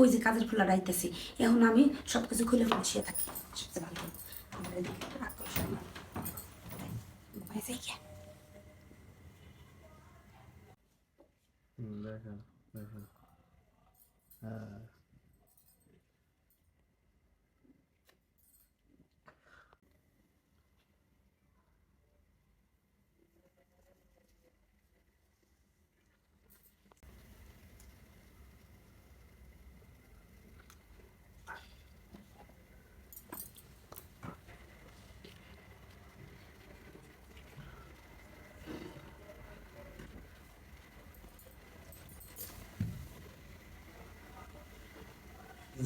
ওই যে কাজের খোলা রাইতেছি এখন আমি সব কিছু খুলে বসিয়ে থাকি। সবচেয়ে ভালো। এদিকে আকর্ষণ হ্যাঁ।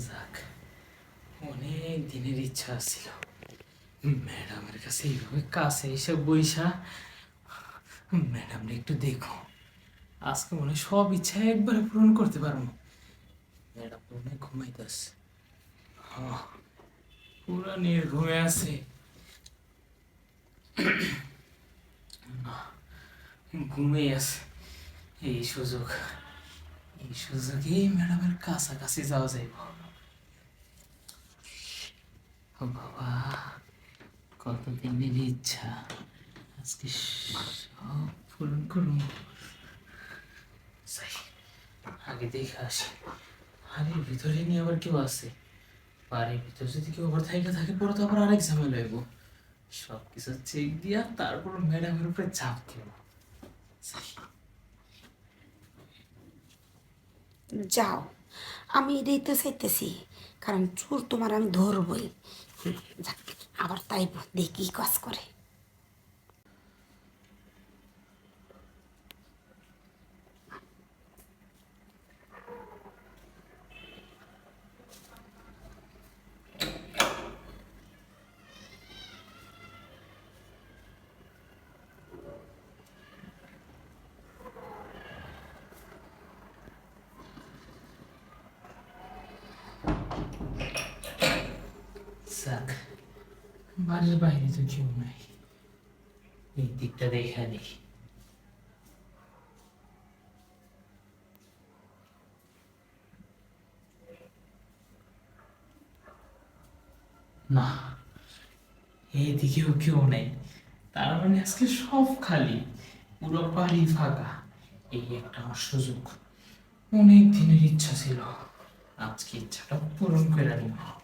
যাক অনেক দিনের ইচ্ছা ছিল। ম্যাডামের কাছে এইভাবে কাছে এসে বইসা ম্যাডামরে একটু দেখো। আজকে মনে সব ইচ্ছা একবারে পূরণ করতে পারব। ম্যাডাম মনে ঘুমাইতেছে হ্যাঁ, পুরা নির্ঘুমে আছে। না, ঘুমিয়ে আছে। এই সুযোগ এই সুযোগেই ম্যাডামের কাছাকাছি যাওয়া যাইব। বাবা, কতদিনের ইচ্ছা? আজকে সব পূরণ করুন। আগে দেখে আসি। বাড়ির ভিতরে নিয়ে আবার কেউ আছে? বাড়ির ভিতরে যদি কেউ আবার থাইকা থাকে, পরে তো আবার আরেক ঝামেলা হইব। সব কিছু চেক দিয়া তারপর ম্যাডামের উপরে চাপ দিব। যাও, আমি এটাই তো চাইতেছি, কারণ চোর তোমার আমি ধরবই। আবার তাই দেখি কাজ করে। বাড়ির বাইরে তো কেউ নাই। এই দিকটা না এইদিকেও কেউ নেই। তার মানে আজকে সব খালি। পুরো বাড়ি ফাঁকা। এই একটা সুযোগ। অনেক দিনের ইচ্ছা ছিল। আজকে ইচ্ছাটা পূরণ করে নিব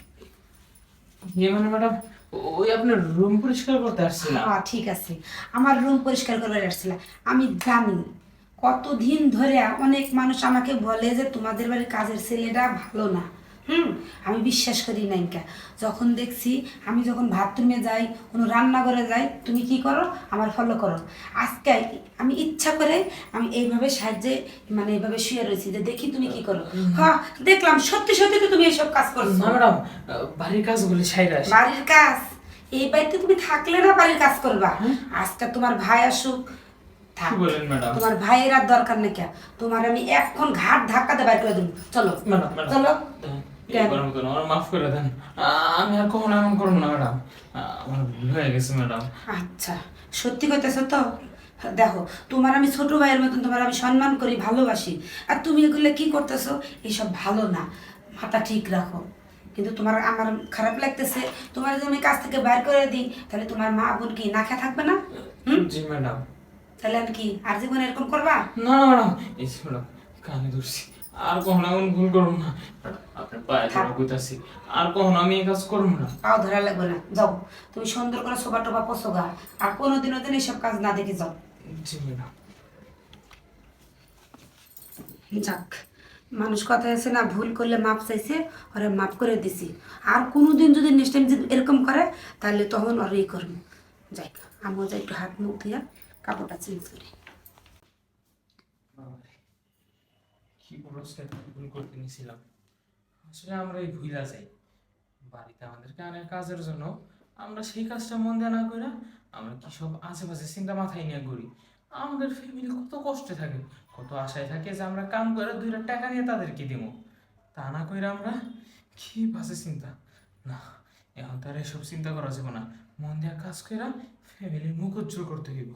ইয়ে মানে ম্যাডাম, ওই আপনার রুম পরিষ্কার করতে আসছিলাম। হ্যাঁ ঠিক আছে। আমার রুম পরিষ্কার করবার আসছিলাম। আমি জানি, কতদিন ধরে অনেক মানুষ আমাকে বলে যে তোমাদের বাড়ির কাজের ছেলেটা ভালো না। হুম? আমি বিশ্বাস করি নাই কা যখন দেখছি আমি যখন বাথরুমে যাই কোনো রান্নাঘরে যাই তুমি কি করো? আমার ফলো করো। আজকে আমি ইচ্ছা করে আমি এইভাবে সাহায্যে মানে এইভাবে শুয়ে রয়েছি যে দেখি তুমি কি করো। হ্যাঁ দেখলাম সত্যি সত্যি তো তুমি এইসব কাজ করছ। ম্যাডাম বাড়ির কাজগুলি সাইরা বাড়ির কাজ? এই বাড়িতে তুমি থাকলে না বাড়ির কাজ করবা? আজকে তোমার ভাই আসুক তোমার ভাইয়ের আর দরকার নেই কে। তোমার আমি এখন ঘাট ধাক্কাতে বাইর করে দেবো। চলো। চলো। কেন? এবার আমার মাফ করে দেন। আমি আর কখনো এমন করব না ম্যাডাম। আমার ভুল হয়ে গেছে ম্যাডাম। আচ্ছা সত্যি কইতেছো তো? দেখো তোমার আমি ছোট ভাইয়ের মতন তোমার আমি সম্মান করি ভালোবাসি। আর তুমি এগুলো কি করতেছো? এসব ভালো না। মাথা ঠিক রাখো। কিন্তু তোমার আমার খারাপ লাগতেছে। তোমার যদি আমি কাজ থেকে বাইর করে দিই তাহলে তোমার মা বোন কি না খেয়ে থাকবে না? হুম? জি ম্যাডাম। তাহলে আমি কি আর জীবনে এরকম করবা? না না ম্যাডাম। এই ম্যাডাম কানে ধরছি। আর কখনো এমন ভুল করব না। আপনার পায়ে ধরা কইতাছি আর কখনো আমি এই কাজ করব না। পাও ধরা লাগবে না। যাও। তুমি সুন্দর করে সোফা আর কোনোদিনও দিন এইসব কাজ না দেখে যাও। জি ম্যাডাম। যাক মানুষ কথা আছে না ভুল করলে মাপ চাইছে ওরে মাপ করে দিছি। আর কোনোদিন যদি নেক্সট টাইম যদি এরকম করে তাহলে তখন ওর ই করব যাই আমিও যাই একটু হাত মুখ দিয়া কাপড়টা চেঞ্জ করি। পুরস্কার ভুল করতে আসলে আমরা এই ভুলা যাই। বাড়িতে কাজের জন্য। আমরা সেই কাজটা মন দেওয়া না করে আমরা কি সব আশেপাশে চিন্তা মাথায় নিয়ে ঘুরি। আমাদের ফ্যামিলি কত কষ্টে থাকে, কত আশায় থাকে যে আমরা কাম করে দুইটা টাকা নিয়ে তাদেরকে দিব তা না করে আমরা কি বাজে চিন্তা। না, এখন তার এসব চিন্তা করা যাবে না। মন দেওয়া কাজ করে ফ্যামিলির মুখ উজ্জ্বল করতে হইব।